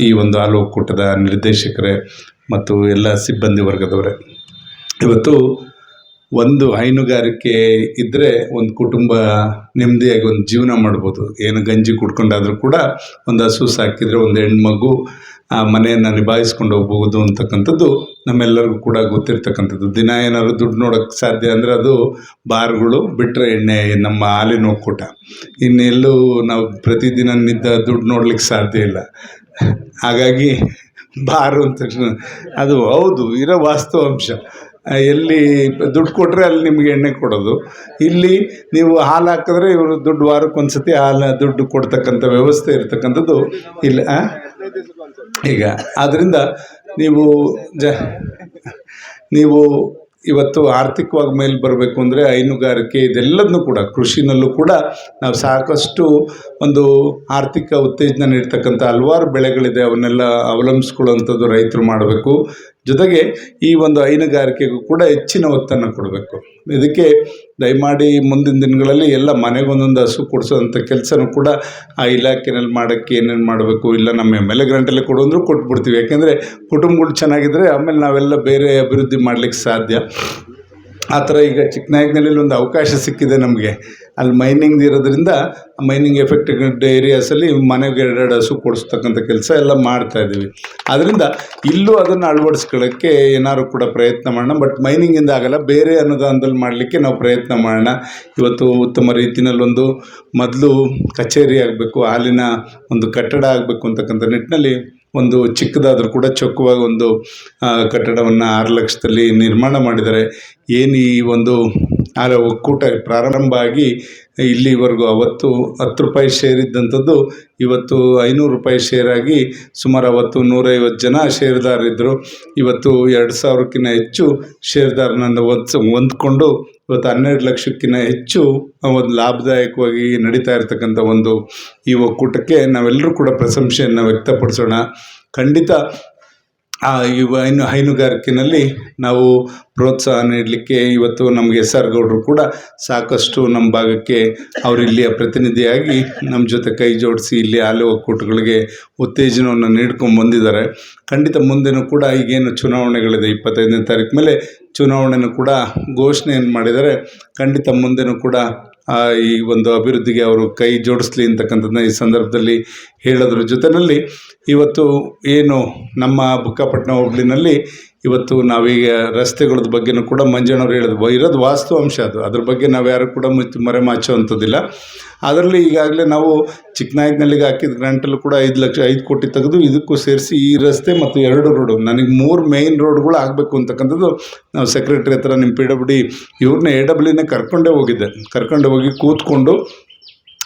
ಈ ಒಂದು ಹಾಲು ಒಕ್ಕೂಟದ ನಿರ್ದೇಶಕರೇ ಮತ್ತು ಎಲ್ಲ ಸಿಬ್ಬಂದಿ ವರ್ಗದವರೇ. ಇವತ್ತು ಒಂದು ಹೈನುಗಾರಿಕೆ ಇದ್ದರೆ ಒಂದು ಕುಟುಂಬ ನೆಮ್ಮದಿಯಾಗಿ ಒಂದು ಜೀವನ ಮಾಡ್ಬೋದು. ಏನು ಗಂಜಿ ಕುಡ್ಕೊಂಡಾದರೂ ಕೂಡ ಒಂದು ಹಸು ಸಾಕಿದರೆ ಒಂದು ಹೆಣ್ಮಗು ಮನೆಯನ್ನು ನಿಭಾಯಿಸ್ಕೊಂಡು ಹೋಗ್ಬೋದು ಅಂತಕ್ಕಂಥದ್ದು ನಮ್ಮೆಲ್ಲರಿಗೂ ಕೂಡ ಗೊತ್ತಿರ್ತಕ್ಕಂಥದ್ದು. ದಿನ ಏನಾದ್ರು ದುಡ್ಡು ನೋಡೋಕ್ಕೆ ಸಾಧ್ಯ ಅಂದರೆ ಅದು ಬಾರ್ಗಳು ಬಿಟ್ಟರೆ ಎಣ್ಣೆ ನಮ್ಮ ಹಾಲಿನ ಒಕ್ಕೂಟ. ಇನ್ನೆಲ್ಲೂ ನಾವು ಪ್ರತಿದಿನ ನಿದ್ದ ದುಡ್ಡು ನೋಡ್ಲಿಕ್ಕೆ ಸಾಧ್ಯ ಇಲ್ಲ. ಹಾಗಾಗಿ ಬಾರು ಅಂತ ಅದು ಹೌದು ಇರೋ ವಾಸ್ತವಾಂಶ ಆ, ಎಲ್ಲಿ ದುಡ್ಡು ಕೊಟ್ಟರೆ ಅಲ್ಲಿ ನಿಮಗೆ ಎಣ್ಣೆ ಕೊಡೋದು. ಇಲ್ಲಿ ನೀವು ಹಾಲು ಹಾಕಿದ್ರೆ ಇವರು ದುಡ್ಡು ವಾರಕ್ಕೆ ಒಂದ್ಸತಿ ಹಾಲು ದುಡ್ಡು ಕೊಡ್ತಕ್ಕಂಥ ವ್ಯವಸ್ಥೆ ಇರ್ತಕ್ಕಂಥದ್ದು ಇಲ್ಲ ಆ? ಈಗ ಆದ್ದರಿಂದ ನೀವು ಜ, ನೀವು ಇವತ್ತು ಆರ್ಥಿಕವಾಗಿ ಮೇಲೆ ಬರಬೇಕು ಅಂದರೆ ಹೈನುಗಾರಿಕೆ ಇದೆಲ್ಲದನ್ನು ಕೂಡ, ಕೃಷಿನಲ್ಲೂ ಕೂಡ ನಾವು ಸಾಕಷ್ಟು ಒಂದು ಆರ್ಥಿಕ ಉತ್ತೇಜನ ನೀಡ್ತಕ್ಕಂಥ ಹಲವಾರು ಬೆಳೆಗಳಿದೆ, ಅವನ್ನೆಲ್ಲ ಅವಲಂಬಿಸ್ಕೊಳ್ಳೋವಂಥದ್ದು ರೈತರು ಮಾಡಬೇಕು. ಜೊತೆಗೆ ಈ ಒಂದು ಹೈನುಗಾರಿಕೆಗೂ ಕೂಡ ಹೆಚ್ಚಿನ ಒತ್ತನ್ನು ಕೊಡಬೇಕು. ಇದಕ್ಕೆ ದಯಮಾಡಿ ಮುಂದಿನ ದಿನಗಳಲ್ಲಿ ಎಲ್ಲ ಮನೆಗೊಂದೊಂದು ಹಸು ಕೊಡಿಸೋದಂಥ ಕೆಲಸನೂ ಕೂಡ ಆ ಇಲಾಖೆನಲ್ಲಿ ಮಾಡೋಕ್ಕೆ ಏನೇನು ಮಾಡಬೇಕು, ಇಲ್ಲ ನಮ್ಮ ಎಂ ಎಲ್ ಎ ಕೊಡು ಕೊಟ್ಬಿಡ್ತೀವಿ. ಯಾಕೆಂದರೆ ಕುಟುಂಬಗಳು ಚೆನ್ನಾಗಿದ್ದರೆ ಆಮೇಲೆ ನಾವೆಲ್ಲ ಬೇರೆ ಅಭಿವೃದ್ಧಿ ಮಾಡಲಿಕ್ಕೆ ಸಾಧ್ಯ. ಆ ಥರ ಈಗ ಚಿಕ್ಕನಾಯಕನಹಳ್ಳಿಲಿ ಒಂದು ಅವಕಾಶ ಸಿಕ್ಕಿದೆ ನಮಗೆ. ಅಲ್ಲಿ ಮೈನಿಂಗ್ ಇರೋದ್ರಿಂದ ಮೈನಿಂಗ್ ಎಫೆಕ್ಟೆಡ್ ಏರಿಯಾಸಲ್ಲಿ ಮನೆಗೆ ಎರಡೆರಡು ಹಸು ಕೊಡಿಸ್ತಕ್ಕಂಥ ಕೆಲಸ ಎಲ್ಲ ಮಾಡ್ತಾ ಇದ್ದೀವಿ. ಆದ್ದರಿಂದ ಇಲ್ಲೂ ಅದನ್ನು ಅಳವಡಿಸ್ಕೊಳ್ಳೋಕ್ಕೆ ಏನಾದ್ರು ಕೂಡ ಪ್ರಯತ್ನ ಮಾಡೋಣ. ಬಟ್ ಮೈನಿಂಗಿಂದ ಆಗಲ್ಲ, ಬೇರೆ ಅನುದಾನದಲ್ಲಿ ಮಾಡಲಿಕ್ಕೆ ನಾವು ಪ್ರಯತ್ನ ಮಾಡೋಣ. ಇವತ್ತು ಉತ್ತಮ ರೀತಿಯಲ್ಲಿ ಒಂದು ಮೊದಲು ಕಚೇರಿ ಆಗಬೇಕು, ಹಾಲಿನ ಒಂದು ಕಟ್ಟಡ ಆಗಬೇಕು ಅಂತಕ್ಕಂಥ ನಿಟ್ಟಿನಲ್ಲಿ ಒಂದು ಚಿಕ್ಕದಾದರೂ ಕೂಡ ಚೊಕ್ಕವಾಗಿ ಒಂದು ಕಟ್ಟಡವನ್ನು ಆರು ಲಕ್ಷದಲ್ಲಿ ನಿರ್ಮಾಣ ಮಾಡಿದ್ದಾರೆ. ಏನು ಈ ಒಂದು ಆ ಒಕ್ಕೂಟ ಪ್ರಾರಂಭ ಆಗಿ ಇಲ್ಲಿವರೆಗೂ ಅವತ್ತು ಹತ್ತು ರೂಪಾಯಿ ಶೇರ್ ಇದ್ದಂಥದ್ದು ಇವತ್ತು ಐನೂರು ರೂಪಾಯಿ ಶೇರ್ ಆಗಿ ಸುಮಾರು ಅವತ್ತು ನೂರೈವತ್ತು ಜನ ಶೇರ್ದಾರಿದ್ದರು ಇವತ್ತು ಎರಡು ಸಾವಿರಕ್ಕಿಂತ ಹೆಚ್ಚು ಶೇರ್ದಾರನನ್ನ ಹೊಂದ್ಸ್ ಹೊಂದ್ಕೊಂಡು ಇವತ್ತು ಹನ್ನೆರಡು ಲಕ್ಷಕ್ಕಿಂತ ಹೆಚ್ಚು ಒಂದು ಲಾಭದಾಯಕವಾಗಿ ನಡೀತಾ ಇರತಕ್ಕಂಥ ಒಂದು ಈ ಒಕ್ಕೂಟಕ್ಕೆ ನಾವೆಲ್ಲರೂ ಕೂಡ ಪ್ರಶಂಸೆಯನ್ನು ವ್ಯಕ್ತಪಡಿಸೋಣ. ಖಂಡಿತ ಇವ ಹೈನು, ಹೈನುಗಾರಿಕೆನಲ್ಲಿ ನಾವು ಪ್ರೋತ್ಸಾಹ ನೀಡಲಿಕ್ಕೆ ಇವತ್ತು ನಮಗೆ ಎಸ್ ಆರ್ ಗೌಡರು ಕೂಡ ಸಾಕಷ್ಟು ನಮ್ಮ ಭಾಗಕ್ಕೆ ಅವರು ಇಲ್ಲಿಯ ಪ್ರತಿನಿಧಿಯಾಗಿ ನಮ್ಮ ಜೊತೆ ಕೈ ಜೋಡಿಸಿ ಇಲ್ಲಿ ಹಾಲು ಒಕ್ಕೂಟಗಳಿಗೆ ಉತ್ತೇಜನವನ್ನು ನೀಡ್ಕೊಂಡು ಬಂದಿದ್ದಾರೆ. ಖಂಡಿತ ಮುಂದೆನೂ ಕೂಡ ಈಗೇನು ಚುನಾವಣೆಗಳಿದೆ ಇಪ್ಪತ್ತೈದನೇ ತಾರೀಕು ಮೇಲೆ ಚುನಾವಣೆನೂ ಕೂಡ ಘೋಷಣೆಯನ್ನು ಮಾಡಿದ್ದಾರೆ. ಖಂಡಿತ ಮುಂದೆನೂ ಕೂಡ ಈ ಒಂದು ಅಭಿವೃದ್ಧಿಗೆ ಅವರು ಕೈ ಜೋಡಿಸ್ಲಿ ಅಂತಕ್ಕಂಥದ್ದನ್ನ ಈ ಸಂದರ್ಭದಲ್ಲಿ ಹೇಳೋದ್ರ ಜೊತೆಯಲ್ಲಿ ಇವತ್ತು ಏನು ನಮ್ಮ ಬುಕ್ಕಪಟ್ಟಣ ಹೋಬಳಿನಲ್ಲಿ ಇವತ್ತು ನಾವೀಗ ರಸ್ತೆಗಳ ಬಗ್ಗೆನೂ ಕೂಡ ಮಂಜಣ್ಣವ್ರು ಹೇಳಿದ್ರು. ಇರೋದು ವಾಸ್ತು ಅಂಶ ಅದು. ಅದ್ರ ಬಗ್ಗೆ ನಾವು ಯಾರು ಕೂಡ ಮರೆ ಮರೆಮಾಚುವಂಥದ್ದಿಲ್ಲ ಅದರಲ್ಲಿ ಈಗಾಗಲೇ ನಾವು ಚಿಕ್ಕನಾಯಕನಲ್ಲಿಗೆ ಹಾಕಿದ ಗ್ರಾಂಟಲ್ಲೂ ಕೂಡ ಐದು ಲಕ್ಷ, ಐದು ಕೋಟಿ ತೆಗೆದು ಇದಕ್ಕೂ ಸೇರಿಸಿ ಈ ರಸ್ತೆ ಮತ್ತು ಎರಡು ರೋಡು, ನನಗೆ ಮೂರು ಮೇಯ್ನ್ ರೋಡ್ಗಳು ಆಗಬೇಕು ಅಂತಕ್ಕಂಥದ್ದು ನಾವು ಸೆಕ್ರೆಟ್ರಿ ಹತ್ರ ನಿಮ್ಮ ಪಿ ಡಬ್ಲ್ಯೂ ಡಿ ಇವ್ರನ್ನ ಎ ಡಬ್ಲ್ಯೂನೇ ಕರ್ಕೊಂಡೇ ಹೋಗಿದ್ದೆ. ಕರ್ಕೊಂಡು ಹೋಗಿ ಕೂತ್ಕೊಂಡು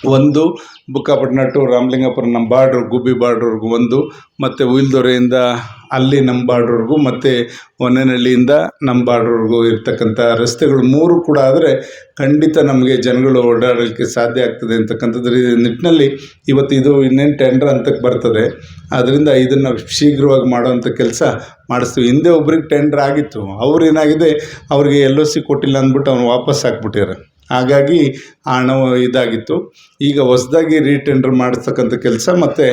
ಒಂದು ಬುಕ್ಕಾಪಟ್ಟಣ ಟು ರಾಮಲಿಂಗಪುರ ನಮ್ಮ ಬಾರ್ಡ್ರ್, ಗುಬ್ಬಿ ಬಾರ್ಡ್ರ್ವರೆಗೂ ಒಂದು, ಮತ್ತು ಉಯಿಲ್ದೊರೆಯಿಂದ ಅಲ್ಲಿ ನಮ್ಮ ಬಾರ್ಡ್ರ್ವರೆಗೂ, ಮತ್ತು ಹೊನ್ನೇನಹಳ್ಳಿಯಿಂದ ನಮ್ಮ ಬಾರ್ಡ್ರ್ವರೆಗೂ ಇರ್ತಕ್ಕಂಥ ರಸ್ತೆಗಳು ಮೂರು ಕೂಡ ಆದರೆ ಖಂಡಿತ ನಮಗೆ ಜನಗಳು ಓಡಾಡಲಿಕ್ಕೆ ಸಾಧ್ಯ ಆಗ್ತದೆ ಅಂತಕ್ಕಂಥದ್ರ ನಿಟ್ಟಿನಲ್ಲಿ ಇವತ್ತು ಇದು ಇನ್ನೇನು ಟೆಂಡರ್ ಅಂತಕ್ಕೆ ಬರ್ತದೆ. ಆದ್ದರಿಂದ ಇದನ್ನು ಶೀಘ್ರವಾಗಿ ಮಾಡೋವಂಥ ಕೆಲಸ ಮಾಡಿಸ್ತೀವಿ. ಹಿಂದೆ ಒಬ್ರಿಗೆ ಟೆಂಡರ್ ಆಗಿತ್ತು. ಅವ್ರು ಏನಾಗಿದೆ? ಅವ್ರಿಗೆ ಎಲ್ ಒ ಸಿ ಕೊಟ್ಟಿಲ್ಲ ಅಂದ್ಬಿಟ್ಟು ಅವ್ನು ವಾಪಸ್ ಹಾಕ್ಬಿಟ್ಟಿದ್ದಾರೆ. ಹಾಗಾಗಿ ಹಣ ಇದಾಗಿತ್ತು. ಈಗ ಹೊಸ್ದಾಗಿ ರೀಟೆಂಡರ್ ಮಾಡಿಸ್ತಕ್ಕಂಥ ಕೆಲಸ ಮತ್ತು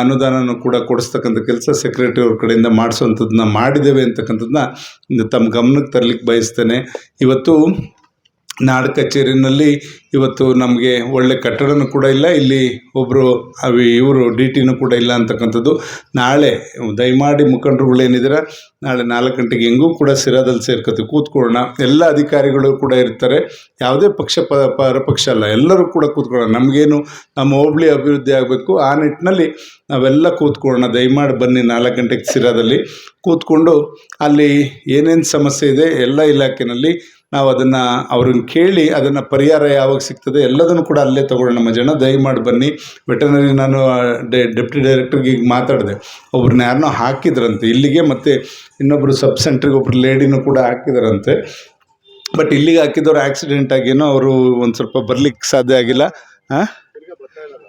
ಅನುದಾನನೂ ಕೂಡ ಕೊಡಿಸ್ತಕ್ಕಂಥ ಕೆಲಸ ಸೆಕ್ರೆಟರಿ ಅವ್ರ ಕಡೆಯಿಂದ ಮಾಡಿಸೋವಂಥದ್ದನ್ನ ಮಾಡಿದ್ದೇವೆ ಅಂತಕ್ಕಂಥದ್ದನ್ನ ತಮ್ಮ ಗಮನಕ್ಕೆ ತರಲಿಕ್ಕೆ ಬಯಸ್ತೇನೆ. ಇವತ್ತು ನಾಡು ಕಚೇರಿನಲ್ಲಿ ಇವತ್ತು ನಮಗೆ ಒಳ್ಳೆ ಕಟ್ಟಡನೂ ಕೂಡ ಇಲ್ಲ. ಇಲ್ಲಿ ಒಬ್ಬರು ಅವಿ ಇವರು ಡಿ ಟಿನೂ ಕೂಡ ಇಲ್ಲ ಅಂತಕ್ಕಂಥದ್ದು. ನಾಳೆ ದಯಮಾಡಿ ಮುಖಂಡರುಗಳೇನಿದ್ದೀರ, ನಾಳೆ ನಾಲ್ಕು ಗಂಟೆಗೆ ಹೆಂಗೂ ಕೂಡ ಸಿರಾದಲ್ಲಿ ಸೇರ್ಕೊತೀವಿ ಕೂತ್ಕೊಳ್ಳೋಣ. ಎಲ್ಲ ಅಧಿಕಾರಿಗಳು ಕೂಡ ಇರ್ತಾರೆ. ಯಾವುದೇ ಪಕ್ಷ ಪ ಪರಪಕ್ಷ ಅಲ್ಲ, ಎಲ್ಲರೂ ಕೂಡ ಕೂತ್ಕೊಳ್ಳೋಣ. ನಮಗೇನು ನಮ್ಮ ಹೋಬಳಿ ಅಭಿವೃದ್ಧಿ ಆಗಬೇಕು. ಆ ನಿಟ್ಟಿನಲ್ಲಿ ನಾವೆಲ್ಲ ಕೂತ್ಕೊಳ್ಳೋಣ. ದಯಮಾಡಿ ಬನ್ನಿ ನಾಲ್ಕು ಗಂಟೆಗೆ ಸಿರಾದಲ್ಲಿ ಕೂತ್ಕೊಂಡು ಅಲ್ಲಿ ಏನೇನು ಸಮಸ್ಯೆ ಇದೆ ಎಲ್ಲ ಇಲಾಖೆನಲ್ಲಿ ನಾವು ಅದನ್ನು ಅವ್ರನ್ನ ಕೇಳಿ ಅದನ್ನು ಪರಿಹಾರ ಯಾವಾಗ ಸಿಗ್ತದೆ ಎಲ್ಲದನ್ನು ಕೂಡ ಅಲ್ಲೇ ತೊಗೊಳ್ಳೋಣ. ನಮ್ಮ ಜನ ದಯಮಾಡಿ ಬನ್ನಿ. ವೆಟರ್ನರಿ ನಾನು ಡೆ ಡೆಪ್ಟಿ ಡೈರೆಕ್ಟ್ರಿಗೆ ಈಗ ಮಾತಾಡಿದೆ. ಒಬ್ರನ್ನ ಯಾರನ್ನೋ ಹಾಕಿದ್ರಂತೆ. ಇಲ್ಲಿಗೆ ಮತ್ತು ಇನ್ನೊಬ್ಬರು ಸಬ್ ಸೆಂಟ್ರಿಗೆ ಒಬ್ರು ಲೇಡಿನೂ ಕೂಡ ಹಾಕಿದರಂತೆ. ಬಟ್ ಇಲ್ಲಿಗೆ ಹಾಕಿದವ್ರು ಆಕ್ಸಿಡೆಂಟ್ ಆಗೇನೋ ಅವರು ಒಂದು ಸ್ವಲ್ಪ ಬರ್ಲಿಕ್ಕೆ ಸಾಧ್ಯ ಆಗಿಲ್ಲ.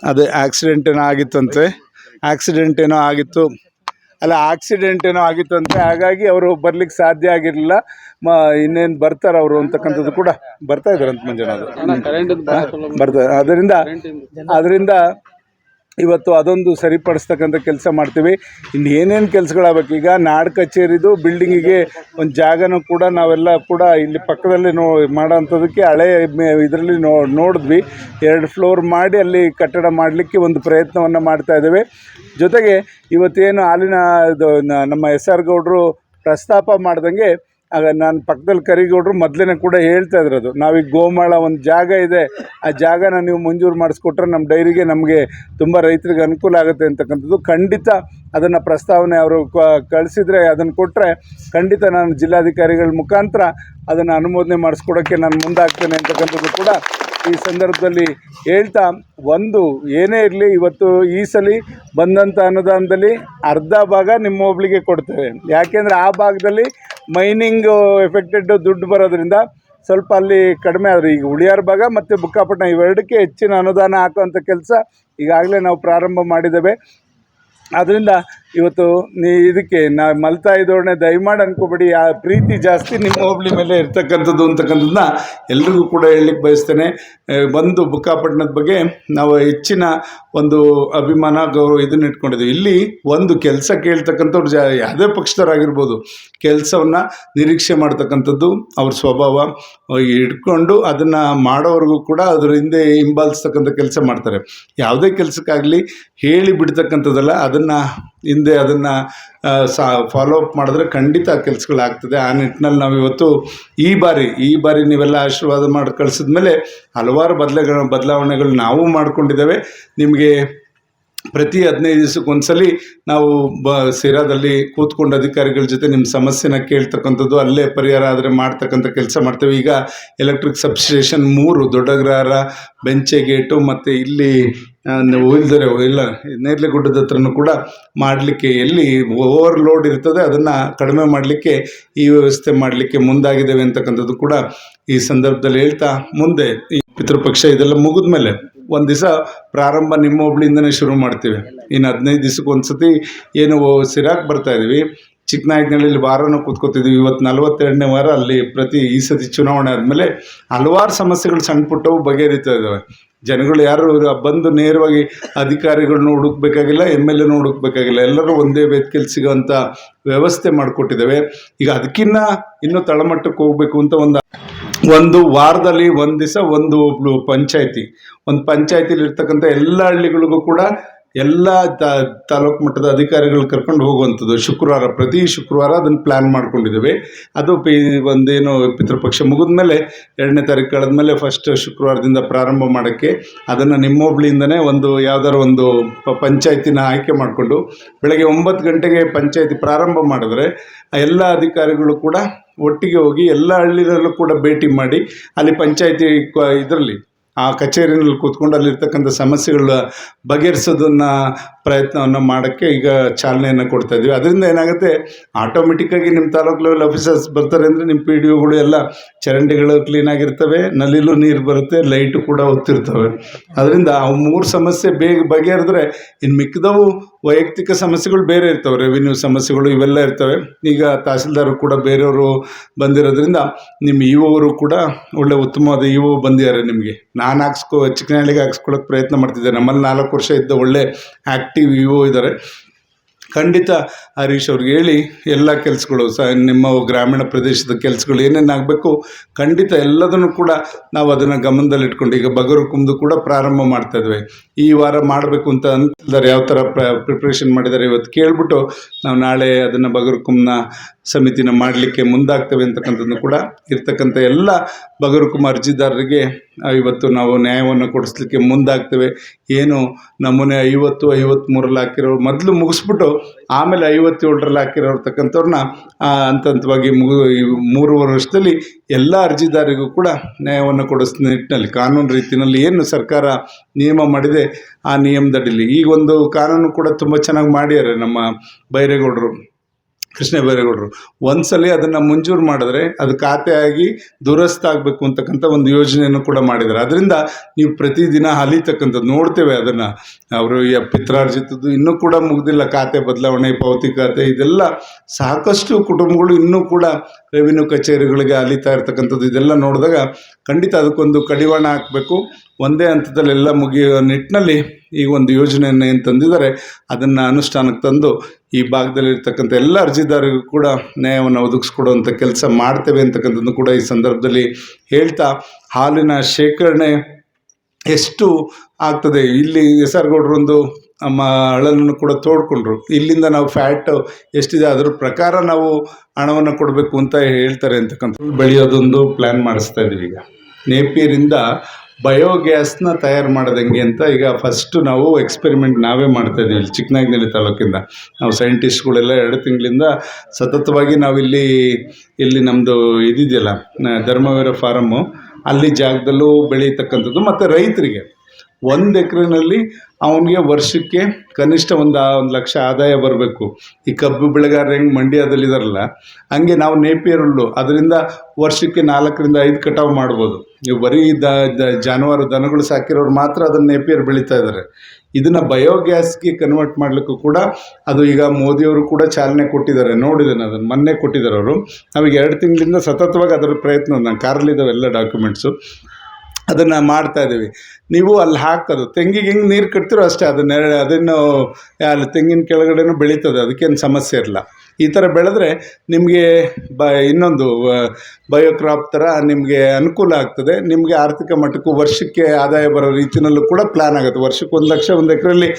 ಅದೇ ಆಕ್ಸಿಡೆಂಟ್ ಏನೋ ಆಗಿತ್ತಂತೆ. ಆಕ್ಸಿಡೆಂಟ್ ಏನೋ ಆಗಿತ್ತು. ಅಲ್ಲ ಆಕ್ಸಿಡೆಂಟ್ ಏನೋ ಆಗಿತ್ತು ಅಂತ. ಹಾಗಾಗಿ ಅವರು ಬರ್ಲಿಕ್ಕೆ ಸಾಧ್ಯ ಆಗಿರಲಿಲ್ಲ. ಮ ಇನ್ನೇನು ಬರ್ತಾರೆ ಅವರು ಅಂತಕ್ಕಂಥದ್ದು ಕೂಡ ಬರ್ತಾ ಇದ್ದಾರೆ ಅಂತ ಮಂಜುನಾಥ್ ಬರ್ತಾರೆ ಅದರಿಂದ ಅದರಿಂದ ಇವತ್ತು ಅದೊಂದು ಸರಿಪಡಿಸ್ತಕ್ಕಂಥ ಕೆಲಸ ಮಾಡ್ತೀವಿ. ಇನ್ನು ಏನೇನು ಕೆಲಸಗಳಾಗಬೇಕು? ಈಗ ನಾಡ್ ಕಚೇರಿದು ಬಿಲ್ಡಿಂಗಿಗೆ ಒಂದು ಜಾಗನೂ ಕೂಡ ನಾವೆಲ್ಲ ಕೂಡ ಇಲ್ಲಿ ಪಕ್ಕದಲ್ಲಿ ನೋ ಮಾಡೋಂಥದ್ದಕ್ಕೆ ಹಳೆ ಇದರಲ್ಲಿ ನೋ ನೋಡಿದ್ವಿ. ಎರಡು ಫ್ಲೋರ್ ಮಾಡಿ ಅಲ್ಲಿ ಕಟ್ಟಡ ಮಾಡಲಿಕ್ಕೆ ಒಂದು ಪ್ರಯತ್ನವನ್ನು ಮಾಡ್ತಾ ಇದ್ದೇವೆ. ಜೊತೆಗೆ ಇವತ್ತೇನು ಹಾಲಿನ ನಮ್ಮ ಎಸ್ ಆರ್ ಗೌಡರು ಪ್ರಸ್ತಾಪ ಮಾಡ್ದಂಗೆ ಆಗ ನಾನು ಪಕ್ಕದಲ್ಲಿ ಕರಿಗೌಡರು ಮೊದಲೇ ಕೂಡ ಹೇಳ್ತಾ ಇದ್ರು ಅದು. ನಾವೀಗ ಗೋಮಾಳ ಒಂದು ಜಾಗ ಇದೆ, ಆ ಜಾಗನ ನೀವು ಮಂಜೂರು ಮಾಡಿಸ್ಕೊಟ್ರೆ ನಮ್ಮ ಡೈರಿಗೆ ನಮಗೆ ತುಂಬ ರೈತರಿಗೆ ಅನುಕೂಲ ಆಗುತ್ತೆ ಅಂತಕ್ಕಂಥದ್ದು. ಖಂಡಿತ ಅದನ್ನು ಪ್ರಸ್ತಾವನೆ ಅವರು ಕಳಿಸಿದರೆ ಅದನ್ನು ಕೊಟ್ಟರೆ ಖಂಡಿತ ನಾನು ಜಿಲ್ಲಾಧಿಕಾರಿಗಳ ಮುಖಾಂತರ ಅದನ್ನು ಅನುಮೋದನೆ ಮಾಡಿಸ್ಕೊಡೋಕ್ಕೆ ನಾನು ಮುಂದಾಗ್ತೇನೆ ಅಂತಕ್ಕಂಥದ್ದು ಕೂಡ ಈ ಸಂದರ್ಭದಲ್ಲಿ ಹೇಳ್ತಾ, ಒಂದು, ಏನೇ ಇರಲಿ, ಇವತ್ತು ಈ ಸಲ ಬಂದಂಥ ಅನುದಾನದಲ್ಲಿ ಅರ್ಧ ಭಾಗ ನಿಮ್ಮ ಒಬ್ಳಿಗೆ ಕೊಡ್ತೇವೆ. ಯಾಕೆಂದರೆ ಆ ಭಾಗದಲ್ಲಿ ಮೈನಿಂಗ್ ಎಫೆಕ್ಟೆಡ್ ದುಡ್ಡು ಬರೋದ್ರಿಂದ ಸ್ವಲ್ಪ ಅಲ್ಲಿ ಕಡಿಮೆ ಆದರೆ, ಈಗ ಉಳಿಯಾರ ಭಾಗ ಮತ್ತು ಬುಕ್ಕಾಪಟ್ಟಣ ಇವೆರಡಕ್ಕೆ ಹೆಚ್ಚಿನ ಅನುದಾನ ಹಾಕುವಂಥ ಕೆಲಸ ಈಗಾಗಲೇ ನಾವು ಪ್ರಾರಂಭ ಮಾಡಿದ್ದೇವೆ. ಆದ್ದರಿಂದ ಇವತ್ತು ನೀ ಇದಕ್ಕೆ ನಾ ಮಲ್ತಾ ಇದ್ದೋಡನೆ ದಯಮಾಡಿ ಅನ್ಕೋಬೇಡಿ. ಆ ಪ್ರೀತಿ ಜಾಸ್ತಿ ನಿಮ್ಮ ಹೋಬಳಿ ಮೇಲೆ ಇರ್ತಕ್ಕಂಥದ್ದು ಅಂತಕ್ಕಂಥದ್ದನ್ನ ಎಲ್ರಿಗೂ ಕೂಡ ಹೇಳಲಿಕ್ಕೆ ಬಯಸ್ತೇನೆ. ಬಂದು ಬುಕ್ಕಾಪಟ್ಟಣದ ಬಗ್ಗೆ ನಾವು ಹೆಚ್ಚಿನ ಒಂದು ಅಭಿಮಾನ, ಗೌರವ ಇದನ್ನ ಇಟ್ಕೊಂಡಿದ್ದೀವಿ. ಇಲ್ಲಿ ಒಂದು ಕೆಲಸ ಕೇಳ್ತಕ್ಕಂಥವ್ರು ಜಾ, ಯಾವುದೇ ಪಕ್ಷದವರಾಗಿರ್ಬೋದು, ಕೆಲಸವನ್ನು ನಿರೀಕ್ಷೆ ಮಾಡ್ತಕ್ಕಂಥದ್ದು ಅವ್ರ ಸ್ವಭಾವ. ಇಟ್ಕೊಂಡು ಅದನ್ನು ಮಾಡೋವರೆಗೂ ಕೂಡ ಅದ್ರ ಹಿಂದೆ ಹಿಂಬಾಲಿಸ್ತಕ್ಕಂಥ ಕೆಲಸ ಮಾಡ್ತಾರೆ. ಯಾವುದೇ ಕೆಲಸಕ್ಕಾಗಲಿ ಹೇಳಿ ಬಿಡ್ತಕ್ಕಂಥದ್ದಲ್ಲ, ಅದನ್ನು ಹಿಂದೆ ಅದನ್ನು ಸಾ ಫಾಲೋ ಅಪ್ ಮಾಡಿದ್ರೆ ಖಂಡಿತ ಕೆಲಸಗಳಾಗ್ತದೆ. ಆ ನಿಟ್ಟಿನಲ್ಲಿ ನಾವು ಇವತ್ತು ಈ ಬಾರಿ ಈ ಬಾರಿ ನೀವೆಲ್ಲ ಆಶೀರ್ವಾದ ಮಾಡಿ ಕಳಿಸಿದ ಮೇಲೆ ಹಲವಾರು ಬದಲಾವಣೆಗಳು ನಾವು ಮಾಡ್ಕೊಂಡಿದ್ದೇವೆ. ನಿಮಗೆ ಪ್ರತಿ ಹದಿನೈದು ದಿವಸಕ್ಕೆ ಒಂದ್ಸಲಿ ನಾವು ಬ ಸಿರಾದಲ್ಲಿ ಕೂತ್ಕೊಂಡು ಅಧಿಕಾರಿಗಳ ಜೊತೆ ನಿಮ್ಮ ಸಮಸ್ಯೆನ ಕೇಳ್ತಕ್ಕಂಥದ್ದು, ಅಲ್ಲೇ ಪರಿಹಾರ ಆದರೆ ಮಾಡ್ತಕ್ಕಂಥ ಕೆಲಸ ಮಾಡ್ತೇವೆ. ಈಗ ಎಲೆಕ್ಟ್ರಿಕ್ ಸಬ್ಸ್ಟೇಷನ್ ಮೂರು ದೊಡ್ಡಗ್ರಹಾರ ಬೆಂಚೆ ಗೇಟು ಮತ್ತು ಇಲ್ಲಿ ಉಯಿಲ್ದರೆ ಇಲ್ಲ, ನೇರ್ಲೆಗುಡ್ಡದ ಹತ್ರನೂ ಕೂಡ ಮಾಡಲಿಕ್ಕೆ ಎಲ್ಲಿ ಓವರ್ಲೋಡ್ ಇರ್ತದೆ, ಅದನ್ನು ಕಡಿಮೆ ಮಾಡಲಿಕ್ಕೆ ಈ ವ್ಯವಸ್ಥೆ ಮಾಡಲಿಕ್ಕೆ ಮುಂದಾಗಿದ್ದೇವೆ ಅಂತಕ್ಕಂಥದ್ದು ಕೂಡ ಈ ಸಂದರ್ಭದಲ್ಲಿ ಹೇಳ್ತಾ ಮುಂದೆ. ಈ ಪಿತೃಪಕ್ಷ ಇದೆಲ್ಲ ಮುಗಿದ ಮೇಲೆ ಒಂದು ದಿವಸ ಪ್ರಾರಂಭ ನಿಮ್ಮ ಒಬ್ಳಿಂದನೇ ಶುರು ಮಾಡ್ತೀವಿ. ಇನ್ನು ಹದಿನೈದು ದಿವ್ಸಕ್ಕೆ ಒಂದು ಸತಿ ಏನು ಸಿರಾಕ್ ಬರ್ತಾ ಇದೀವಿ. ಚಿಕ್ಕನಾಯಕನಹಳ್ಳಿಲಿ ವಾರನೂ ಕೂತ್ಕೋತಿದ್ವಿ. ಇವತ್ತು ನಲವತ್ತೆರಡನೇ ವಾರ ಅಲ್ಲಿ ಪ್ರತಿ ಈ ಸತಿ ಚುನಾವಣೆ ಆದಮೇಲೆ ಹಲವಾರು ಸಮಸ್ಯೆಗಳು ಸಣ್ಣ ಪುಟ್ಟವು ಬಗೆಹರಿತಾ ಇದ್ದಾವೆ ಜನಗಳು ಯಾರು ಬಂದು ನೇರವಾಗಿ ಅಧಿಕಾರಿಗಳನ್ನ ಹುಡುಕ್ಬೇಕಾಗಿಲ್ಲ, ಎಂ ಎಲ್ ಎನೂ ಹುಡುಕ್ಬೇಕಾಗಿಲ್ಲ. ಎಲ್ಲರೂ ಒಂದೇ ವೇದಿಕೆಯಲ್ಲಿ ಸಿಗೋಂಥ ವ್ಯವಸ್ಥೆ ಮಾಡಿಕೊಟ್ಟಿದ್ದೇವೆ ಈಗ ಅದಕ್ಕಿನ್ನ ಇನ್ನೂ ತಳಮಟ್ಟಕ್ಕೆ ಹೋಗಬೇಕು ಅಂತ ಒಂದು ಒಂದು ವಾರದಲ್ಲಿ ಒಂದು ದಿವಸ ಒಂದು ಪಂಚಾಯತಿ. ಒಂದು ಪಂಚಾಯತಿಲಿ ಇರ್ತಕ್ಕಂಥ ಎಲ್ಲ ಹಳ್ಳಿಗಳಿಗೂ ಕೂಡ ಎಲ್ಲ ತಾಲೂಕು ಮಟ್ಟದ ಅಧಿಕಾರಿಗಳು ಕರ್ಕೊಂಡು ಹೋಗುವಂಥದ್ದು. ಶುಕ್ರವಾರ, ಪ್ರತಿ ಶುಕ್ರವಾರ ಅದನ್ನು ಪ್ಲ್ಯಾನ್ ಮಾಡ್ಕೊಂಡಿದ್ದೇವೆ. ಅದು ಪಿ, ಒಂದೇನು ಪಿತೃಪಕ್ಷ ಮುಗಿದ್ಮೇಲೆ ಎರಡನೇ ತಾರೀಕು ಕಳೆದ್ಮೇಲೆ ಫಸ್ಟ್ ಶುಕ್ರವಾರದಿಂದ ಪ್ರಾರಂಭ ಮಾಡೋಕ್ಕೆ ಅದನ್ನು ನಿಮ್ಮ ಒಂದು ಯಾವ್ದಾರು ಒಂದು ಪಂಚಾಯತಿನ ಆಯ್ಕೆ ಮಾಡಿಕೊಂಡು ಬೆಳಗ್ಗೆ ಒಂಬತ್ತು ಗಂಟೆಗೆ ಪಂಚಾಯತಿ ಪ್ರಾರಂಭ ಮಾಡಿದ್ರೆ ಎಲ್ಲ ಅಧಿಕಾರಿಗಳು ಕೂಡ ಒಟ್ಟಿಗೆ ಹೋಗಿ ಎಲ್ಲ ಹಳ್ಳಿಗಳಲ್ಲೂ ಕೂಡ ಭೇಟಿ ಮಾಡಿ ಅಲ್ಲಿ ಪಂಚಾಯಿತಿ ಇದರಲ್ಲಿ ಆ ಕಚೇರಿನಲ್ಲಿ ಕೂತ್ಕೊಂಡು ಅಲ್ಲಿರ್ತಕ್ಕಂಥ ಸಮಸ್ಯೆಗಳ ಬಗೆಹರಿಸೋದನ್ನ ಪ್ರಯತ್ನವನ್ನು ಮಾಡೋಕ್ಕೆ ಈಗ ಚಾಲನೆಯನ್ನು ಕೊಡ್ತಾ ಇದ್ದೀವಿ. ಅದರಿಂದ ಏನಾಗುತ್ತೆ ಆಟೋಮೆಟಿಕ್ಕಾಗಿ ನಿಮ್ಮ ತಾಲೂಕು ಲೆವೆಲ್ ಆಫೀಸರ್ಸ್ ಬರ್ತಾರೆ ಅಂದರೆ ನಿಮ್ಮ ಪಿ ಡಿ ಒಗಳು ಎಲ್ಲ ಚರಂಡಿಗಳು ಕ್ಲೀನಾಗಿರ್ತವೆ ನಲ್ಲಿಲೂ ನೀರು ಬರುತ್ತೆ ಲೈಟು ಕೂಡ ಒತ್ತಿರ್ತವೆ. ಅದರಿಂದ ಆ ಮೂರು ಸಮಸ್ಯೆ ಬೇಗ ಬಗೆಹರಿದ್ರೆ ಇನ್ನು ಮಿಕ್ಕಿದವು ವೈಯಕ್ತಿಕ ಸಮಸ್ಯೆಗಳು ಬೇರೆ ಇರ್ತವೆ ರೆವಿನ್ಯೂ ಸಮಸ್ಯೆಗಳು ಇವೆಲ್ಲ ಇರ್ತವೆ. ಈಗ ತಹಸೀಲ್ದಾರ್ ಕೂಡ ಬೇರೆಯವರು ಬಂದಿರೋದ್ರಿಂದ ನಿಮ್ಮ ಇ ಅವರು ಕೂಡ ಒಳ್ಳೆ ಉತ್ತಮವಾದ ಇ ಒ ಬಂದಿದ್ದಾರೆ ನಿಮಗೆ. ನಾನು ಹಾಕ್ಸ್ಕೊ, ಚಿಕ್ಕನಹಳ್ಳಿಗೆ ಹಾಕ್ಸ್ಕೊಳ್ಳೋಕೆ ಪ್ರಯತ್ನ ಮಾಡ್ತಿದ್ದೆ ನಮ್ಮಲ್ಲಿ ನಾಲ್ಕು ವರ್ಷ ಇದ್ದ ಒಳ್ಳೆ ಆ್ಯಕ್ಟಿವ್ ಇ ಒ ಇದ್ದಾರೆ ಖಂಡಿತ ಹರೀಶ್ ಅವ್ರಿಗೆ ಹೇಳಿ ಎಲ್ಲ ಕೆಲಸಗಳು, ಸ, ನಿಮ್ಮ ಗ್ರಾಮೀಣ ಪ್ರದೇಶದ ಕೆಲಸಗಳು ಏನೇನು ಆಗಬೇಕು, ಖಂಡಿತ ಎಲ್ಲದನ್ನು ಕೂಡ ನಾವು ಅದನ್ನು ಗಮನದಲ್ಲಿಟ್ಕೊಂಡು, ಈಗ ಬಗರು ಬಗರುಕುಂದು ಕೂಡ ಪ್ರಾರಂಭ ಮಾಡ್ತಾ ಇದ್ವಿ. ಈ ವಾರ ಮಾಡಬೇಕು ಅಂತ ಅಂತಿದ್ದಾರೆ ಯಾವ ಥರ ಪ್ರ ಪ್ರಿಪ್ರೇಷನ್ ಮಾಡಿದ್ದಾರೆ ಇವತ್ತು ಕೇಳಿಬಿಟ್ಟು ನಾವು ನಾಳೆ ಅದನ್ನು ಬಗರುಕುಂನ ಸಮಿತಿನ ಮಾಡಲಿಕ್ಕೆ ಮುಂದಾಗ್ತವೆ ಅಂತಕ್ಕಂಥದ್ದು ಕೂಡ ಇರ್ತಕ್ಕಂಥ ಎಲ್ಲ ಬಗರುಕುಂ ಅರ್ಜಿದಾರರಿಗೆ ಇವತ್ತು ನಾವು ನ್ಯಾಯವನ್ನು ಕೊಡಿಸ್ಲಿಕ್ಕೆ ಮುಂದಾಗ್ತೇವೆ. ಏನು ನಮೂನೆ ಐವತ್ತು ಐವತ್ತ್ಮೂರಲ್ಲಿ ಹಾಕಿರೋ ಮೊದಲು ಮುಗಿಸ್ಬಿಟ್ಟು ಆಮೇಲೆ ಐವತ್ತೇಳರಲ್ಲಿ ಹಾಕಿರೋರ್ತಕ್ಕಂಥವ್ರನ್ನ ಹಂತ ಹಂತವಾಗಿ ಮುಗು ಮೂರು ವರ್ಷದಲ್ಲಿ ಎಲ್ಲ ಅರ್ಜಿದಾರರಿಗೂ ಕೂಡ ನ್ಯಾಯವನ್ನು ಕೊಡಿಸ್ ನಿಟ್ಟಿನಲ್ಲಿ, ಕಾನೂನು ರೀತಿಯಲ್ಲಿ ಏನು ಸರ್ಕಾರ ನಿಯಮ ಮಾಡಿದೆ ಆ ನಿಯಮದಡಿಲಿ. ಈಗ ಒಂದು ಕಾನೂನು ಕೂಡ ತುಂಬ ಚೆನ್ನಾಗಿ ಮಾಡ್ಯಾರೆ ನಮ್ಮ ಬೈರೇಗೌಡರು. ಕೃಷ್ಣ ಬೈರೇಗೌಡರು. ಒಂದ್ಸಲಿ ಅದನ್ನು ಮಂಜೂರು ಮಾಡಿದ್ರೆ ಅದು ಖಾತೆ ಆಗಿ ದುರಸ್ತ ಆಗಬೇಕು ಅಂತಕ್ಕಂಥ ಒಂದು ಯೋಜನೆಯನ್ನು ಕೂಡ ಮಾಡಿದ್ದಾರೆ. ಅದರಿಂದ ನೀವು ಪ್ರತಿದಿನ ಅಲಿತಕ್ಕಂಥದ್ದು ನೋಡ್ತೇವೆ ಅದನ್ನು. ಅವರು ಪಿತ್ರಾರ್ಜಿತದ್ದು ಇನ್ನೂ ಕೂಡ ಮುಗ್ದಿಲ್ಲ. ಖಾತೆ ಬದಲಾವಣೆ ಪಾವತಿ ಖಾತೆ ಇದೆಲ್ಲ ಸಾಕಷ್ಟು ಕುಟುಂಬಗಳು ಇನ್ನೂ ಕೂಡ ರೆವಿನ್ಯೂ ಕಚೇರಿಗಳಿಗೆ ಅಲಿತಾ ಇರ್ತಕ್ಕಂಥದ್ದು ಇದೆಲ್ಲ ನೋಡಿದಾಗ ಖಂಡಿತ ಅದಕ್ಕೊಂದು ಕಡಿವಾಣ ಹಾಕಬೇಕು. ಒಂದೇ ಹಂತದಲ್ಲೆಲ್ಲ ಮುಗಿಯುವ ನಿಟ್ಟಿನಲ್ಲಿ ಈ ಒಂದು ಯೋಜನೆಯನ್ನು ಏನು ತಂದಿದ್ದಾರೆ, ಅದನ್ನು ಅನುಷ್ಠಾನಕ್ಕೆ ತಂದು ಈ ಭಾಗದಲ್ಲಿರ್ತಕ್ಕಂಥ ಎಲ್ಲ ಅರ್ಜಿದಾರರಿಗೂ ಕೂಡ ನ್ಯಾಯವನ್ನು ಒದಗಿಸ್ಕೊಡುವಂಥ ಕೆಲಸ ಮಾಡ್ತೇವೆ ಅಂತಕ್ಕಂಥದ್ದು ಕೂಡ ಈ ಸಂದರ್ಭದಲ್ಲಿ ಹೇಳ್ತಾ, ಹಾಲಿನ ಶೇಖರಣೆ ಎಷ್ಟು ಆಗ್ತದೆ? ಇಲ್ಲಿ ಎಸ್ ಆರ್ ಗೌಡ್ರೊಂದು ನಮ್ಮ ಅಳಲನ್ನು ಕೂಡ ತೋಡ್ಕೊಂಡ್ರು. ಇಲ್ಲಿಂದ ನಾವು ಫ್ಯಾಟ್ ಎಷ್ಟಿದೆ ಅದ್ರ ಪ್ರಕಾರ ನಾವು ಹಣವನ್ನು ಕೊಡಬೇಕು ಅಂತ ಹೇಳ್ತಾರೆ ಅಂತಕ್ಕಂಥ ಬೆಳೆಯೋದೊಂದು ಪ್ಲ್ಯಾನ್ ಮಾಡಿಸ್ತಾ ಇದ್ದೀವಿ ಈಗ. ನೇಪಿಯರಿಂದ ಬಯೋಗ್ಯಾಸ್ನ ತಯಾರು ಮಾಡೋದಂಗೆ ಅಂತ ಈಗ ಫಸ್ಟು ನಾವು ಎಕ್ಸ್ಪೆರಿಮೆಂಟ್ ನಾವೇ ಮಾಡ್ತಾ ಇದ್ದೀವಿ ಇಲ್ಲಿ ಚಿಕ್ಕನಾಗಿನಲ್ಲಿ ತಾಲೂಕಿಂದ. ನಾವು ಸೈಂಟಿಸ್ಟ್ಗಳೆಲ್ಲ ಎರಡು ತಿಂಗಳಿಂದ ಸತತವಾಗಿ ನಾವಿಲ್ಲಿ ಇಲ್ಲಿ ನಮ್ಮದು ಇದಿದೆಯಲ್ಲ, ಧರ್ಮವೀರ ಫಾರಮ್ಮು ಅಲ್ಲಿ ಜಾಗದಲ್ಲೂ ಬೆಳೀತಕ್ಕಂಥದ್ದು ಮತ್ತು ರೈತರಿಗೆ. ಒಂದು ಎಕರೆನಲ್ಲಿ ಅವನಿಗೆ ವರ್ಷಕ್ಕೆ ಕನಿಷ್ಠ ಒಂದು ಒಂದು ಲಕ್ಷ ಆದಾಯ ಬರಬೇಕು. ಈ ಕಬ್ಬು ಬೆಳೆಗಾರರು ಹೆಂಗೆ ಮಂಡ್ಯದಲ್ಲಿದಾರಲ್ಲ ಹಂಗೆ ನಾವು ನೇಪಿಯರ್ ಹುಲ್ಲು ಅದರಿಂದ ವರ್ಷಕ್ಕೆ ನಾಲ್ಕರಿಂದ ಐದು ಕಟಾವು ಮಾಡ್ಬೋದು. ನೀವು ಬರೀ ದ ಜಾನುವಾರು ದನಗಳು ಸಾಕಿರೋರು ಮಾತ್ರ ಅದನ್ನು ನೇಪಿಯರ್ ಬೆಳೀತಾ ಇದ್ದಾರೆ ಇದನ್ನು ಬಯೋಗ್ಯಾಸ್ಗೆ ಕನ್ವರ್ಟ್ ಮಾಡಲಿಕ್ಕೂ ಕೂಡ ಅದು ಈಗ ಮೋದಿಯವರು ಕೂಡ ಚಾಲನೆ ಕೊಟ್ಟಿದ್ದಾರೆ. ನೋಡಿದ್ದೇನೆ ಅದನ್ನು ಮೊನ್ನೆ ಕೊಟ್ಟಿದ್ದಾರೆ ಅವರು. ನಾವೀಗ ಎರಡು ತಿಂಗಳಿಂದ ಸತತವಾಗಿ ಅದರ ಪ್ರಯತ್ನ ನಾನು ಕಾರಲ್ಲಿದ್ದಾವೆ ಎಲ್ಲ ಡಾಕ್ಯುಮೆಂಟ್ಸು ಅದನ್ನು ಮಾಡ್ತಾ ಇದ್ದೀವಿ. ನೀವು ಅಲ್ಲಿ ಹಾಕೋದು. ತೆಂಗಿಗೆ ಹೆಂಗ್ ನೀರು ಕಟ್ತಿರೋ ಅಷ್ಟೇ ಅದನ್ನ ಅದನ್ನು, ಅಲ್ಲಿ ತೆಂಗಿನ ಕೆಳಗಡೆನೂ ಬೆಳೀತದೆ, ಅದಕ್ಕೇನು ಸಮಸ್ಯೆ ಇರಲ್ಲ. ಈ ಥರ ಬೆಳೆದ್ರೆ ನಿಮಗೆ ಬ, ಇನ್ನೊಂದು ಬಯೋಕ್ರಾಪ್ ಥರ ನಿಮಗೆ ಅನುಕೂಲ ಆಗ್ತದೆ. ನಿಮಗೆ ಆರ್ಥಿಕ ಮಟ್ಟಕ್ಕೂ ವರ್ಷಕ್ಕೆ ಆದಾಯ ಬರೋ ರೀತಿಯಲ್ಲೂ ಕೂಡ ಪ್ಲ್ಯಾನ್ ಆಗುತ್ತೆ. ವರ್ಷಕ್ಕೆ ಒಂದು ಲಕ್ಷ, ಒಂದು ಎಕರೆಯಲ್ಲಿ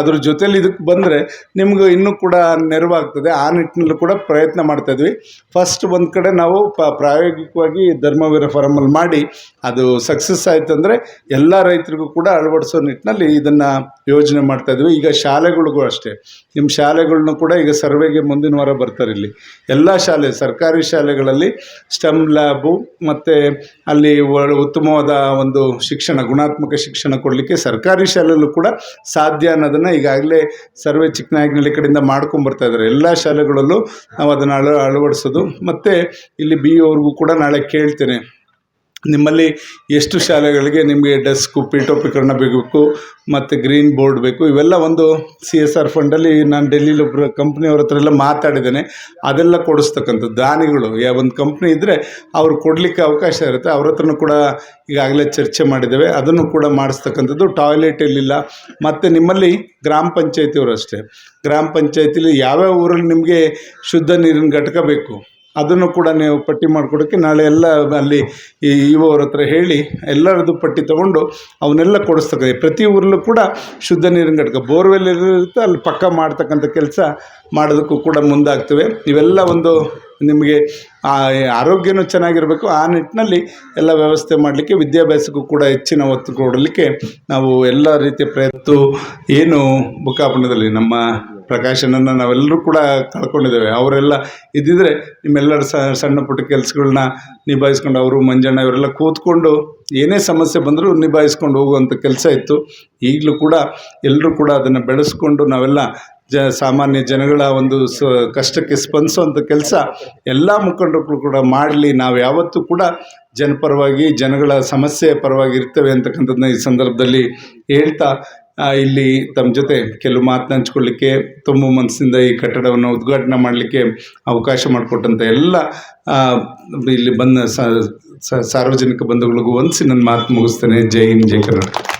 ಅದ್ರ ಜೊತೇಲಿ ಇದಕ್ಕೆ ಬಂದರೆ ನಿಮ್ಗೆ ಇನ್ನೂ ಕೂಡ ನೆರವಾಗ್ತದೆ. ಆ ನಿಟ್ಟಿನಲ್ಲೂ ಕೂಡ ಪ್ರಯತ್ನ ಮಾಡ್ತಾ ಇದ್ವಿ. ಫಸ್ಟ್ ಒಂದು ಕಡೆ ನಾವು ಪ, ಪ್ರಾಯೋಗಿಕವಾಗಿ ಧರ್ಮವೀರ ಫಾರಮಲ್ಲಿ ಮಾಡಿ ಅದು ಸಕ್ಸಸ್ ಆಯ್ತು ಅಂದರೆ ಎಲ್ಲ ರೈತರಿಗೂ ಕೂಡ ಅಳವಡಿಸೋ ನಿಟ್ಟಿನಲ್ಲಿ ಇದನ್ನು ಯೋಜನೆ ಮಾಡ್ತಾ ಇದ್ವಿ. ಈಗ ಶಾಲೆಗಳಿಗೂ ಅಷ್ಟೇ. ನಿಮ್ಮ ಶಾಲೆಗಳನ್ನೂ ಕೂಡ ಈಗ ಸರ್ವೆಗೆ ಮುಂದಿನ ವಾರ ಬರ್ತಾರೆ ಇಲ್ಲಿ. ಎಲ್ಲ ಶಾಲೆ, ಸರ್ಕಾರಿ ಶಾಲೆಗಳಲ್ಲಿ ಸ್ಟೆಮ್ ಲ್ಯಾಬು ಮತ್ತು ಅಲ್ಲಿ ಉತ್ತಮವಾದ ಒಂದು ಶಿಕ್ಷಣ, ಗುಣಾತ್ಮಕ ಶಿಕ್ಷಣ ಕೊಡಲಿಕ್ಕೆ ಸರ್ಕಾರಿ ಶಾಲೆಯಲ್ಲೂ ಕೂಡ ಸಾಧ್ಯ ಅನ್ನೋದನ್ನು ಈಗಾಗಲೇ ಸರ್ವೆ ಚಿಕ್ಕನಾಯಕನಹಳ್ಳಿ ಕಡೆಯಿಂದ ಮಾಡ್ಕೊಂಬರ್ತಾ ಇದ್ದಾರೆ. ಎಲ್ಲ ಶಾಲೆಗಳಲ್ಲೂ ನಾವು ಅದನ್ನು ಅಳ ಅಳವಡಿಸೋದು. ಮತ್ತು ಇಲ್ಲಿ ಬಿ ಅವ್ರಿಗೂ ಕೂಡ ನಾಳೆ ಕೇಳ್ತೇನೆ. ನಿಮ್ಮಲ್ಲಿ ಎಷ್ಟು ಶಾಲೆಗಳಿಗೆ ನಿಮಗೆ ಡೆಸ್ಕು, ಪೀಠೋಪಕರಣ ಬೇಕು ಮತ್ತು ಗ್ರೀನ್ ಬೋರ್ಡ್ ಬೇಕು, ಇವೆಲ್ಲ ಒಂದು ಸಿ ಎಸ್ ಆರ್ ಫಂಡಲ್ಲಿ ನಾನು ಡೆಲ್ಲಿಲಿ ಒಬ್ಬರು ಕಂಪ್ನಿಯವ್ರ ಹತ್ರ ಎಲ್ಲ ಮಾತಾಡಿದ್ದೇನೆ. ಅದೆಲ್ಲ ಕೊಡಿಸ್ತಕ್ಕಂಥದ್ದು, ದಾನಿಗಳು. ಯಾ, ಒಂದು ಕಂಪ್ನಿ ಇದ್ದರೆ ಅವ್ರು ಕೊಡಲಿಕ್ಕೆ ಅವಕಾಶ ಇರುತ್ತೆ. ಅವ್ರ ಹತ್ರನೂ ಕೂಡ ಈಗಾಗಲೇ ಚರ್ಚೆ ಮಾಡಿದ್ದೇವೆ. ಅದನ್ನು ಕೂಡ ಮಾಡಿಸ್ತಕ್ಕಂಥದ್ದು ಟಾಯ್ಲೆಟ್ ಇರಲಿಲ್ಲ ಮತ್ತು ನಿಮ್ಮಲ್ಲಿ ಗ್ರಾಮ ಪಂಚಾಯತಿಯವರು ಅಷ್ಟೇ. ಗ್ರಾಮ ಪಂಚಾಯತಿಲಿ ಯಾವ್ಯಾವ ಊರಲ್ಲಿ ನಿಮಗೆ ಶುದ್ಧ ನೀರಿನ ಘಟಕ ಬೇಕು? ಅದನ್ನು ಕೂಡ ನೀವು ಪಟ್ಟಿ ಮಾಡಿಕೊಡೋಕ್ಕೆ ನಾಳೆ ಎಲ್ಲ ಅಲ್ಲಿ ಈ ಅವ್ರ ಹತ್ರ ಹೇಳಿ ಎಲ್ಲರದ್ದು ಪಟ್ಟಿ ತೊಗೊಂಡು ಅವನ್ನೆಲ್ಲ ಕೊಡಿಸ್ತಕ್ಕಂಥ ಪ್ರತಿ ಊರಲ್ಲೂ ಕೂಡ ಶುದ್ಧ ನೀರಿನ ಘಟಕ. ಬೋರ್ವೆಲ್ ಇರುತ್ತೆ, ಅಲ್ಲಿ ಪಕ್ಕ ಮಾಡ್ತಕ್ಕಂಥ ಕೆಲಸ ಮಾಡೋದಕ್ಕೂ ಕೂಡ ಮುಂದಾಗ್ತವೆ. ಇವೆಲ್ಲ ಒಂದು ನಿಮಗೆ ಆರೋಗ್ಯನೂ ಚೆನ್ನಾಗಿರಬೇಕು. ಆ ನಿಟ್ಟಿನಲ್ಲಿ ಎಲ್ಲ ವ್ಯವಸ್ಥೆ ಮಾಡಲಿಕ್ಕೆ, ವಿದ್ಯಾಭ್ಯಾಸಕ್ಕೂ ಕೂಡ ಹೆಚ್ಚಿನ ಒತ್ತು ಕೊಡಲಿಕ್ಕೆ ನಾವು ಎಲ್ಲ ರೀತಿಯ ಪ್ರಯತ್ನ ಏನು ಬುಕ್ಕಾಪಣದಲ್ಲಿ ನಮ್ಮ ಪ್ರಕಾಶನನ್ನು ನಾವೆಲ್ಲರೂ ಕೂಡ ಕಳ್ಕೊಂಡಿದ್ದೇವೆ. ಅವರೆಲ್ಲ ಇದ್ದಿದ್ರೆ ನಿಮ್ಮೆಲ್ಲರ ಸಣ್ಣ ಪುಟ್ಟ ಕೆಲಸಗಳನ್ನ ನಿಭಾಯಿಸ್ಕೊಂಡು ಅವರು, ಮಂಜಣ್ಣ ಇವರೆಲ್ಲ ಕೂತ್ಕೊಂಡು ಏನೇ ಸಮಸ್ಯೆ ಬಂದರೂ ನಿಭಾಯಿಸ್ಕೊಂಡು ಹೋಗುವಂಥ ಕೆಲಸ ಇತ್ತು. ಈಗಲೂ ಕೂಡ ಎಲ್ಲರೂ ಕೂಡ ಅದನ್ನು ಬೆಳೆಸ್ಕೊಂಡು ನಾವೆಲ್ಲ ಜ, ಸಾಮಾನ್ಯ ಜನಗಳ ಒಂದು ಸ, ಕಷ್ಟಕ್ಕೆ ಸ್ಪಂದಿಸುವಂಥ ಕೆಲಸ ಎಲ್ಲ ಮುಖಂಡರು ಕೂಡ ಮಾಡಲಿ. ನಾವು ಯಾವತ್ತೂ ಕೂಡ ಜನಪರವಾಗಿ, ಜನಗಳ ಸಮಸ್ಯೆ ಪರವಾಗಿ ಇರ್ತೇವೆ ಅಂತಕ್ಕಂಥದ್ದನ್ನ ಈ ಸಂದರ್ಭದಲ್ಲಿ ಹೇಳ್ತಾ ಇಲ್ಲಿ ತಮ್ಮ ಜೊತೆ ಕೆಲವು ಮಾತನ್ನ ಹಂಚ್ಕೊಳ್ಳಿಕ್ಕೆ ತುಂಬ ಮನಸ್ಸಿಂದ ಈ ಕಟ್ಟಡವನ್ನು ಉದ್ಘಾಟನೆ ಮಾಡಲಿಕ್ಕೆ ಅವಕಾಶ ಮಾಡಿಕೊಟ್ಟಂಥ ಎಲ್ಲ ಇಲ್ಲಿ ಬಂದ ಸಾರ್ವಜನಿಕ ಬಂಧುಗಳಿಗೂ ಒಂದ್ಸಿ ನನ್ನ ಮಾತು ಮುಗಿಸ್ತೇನೆ. ಜೈ ಹಿಂದ್, ಜೈ ಕರ್ನಾಟಕ.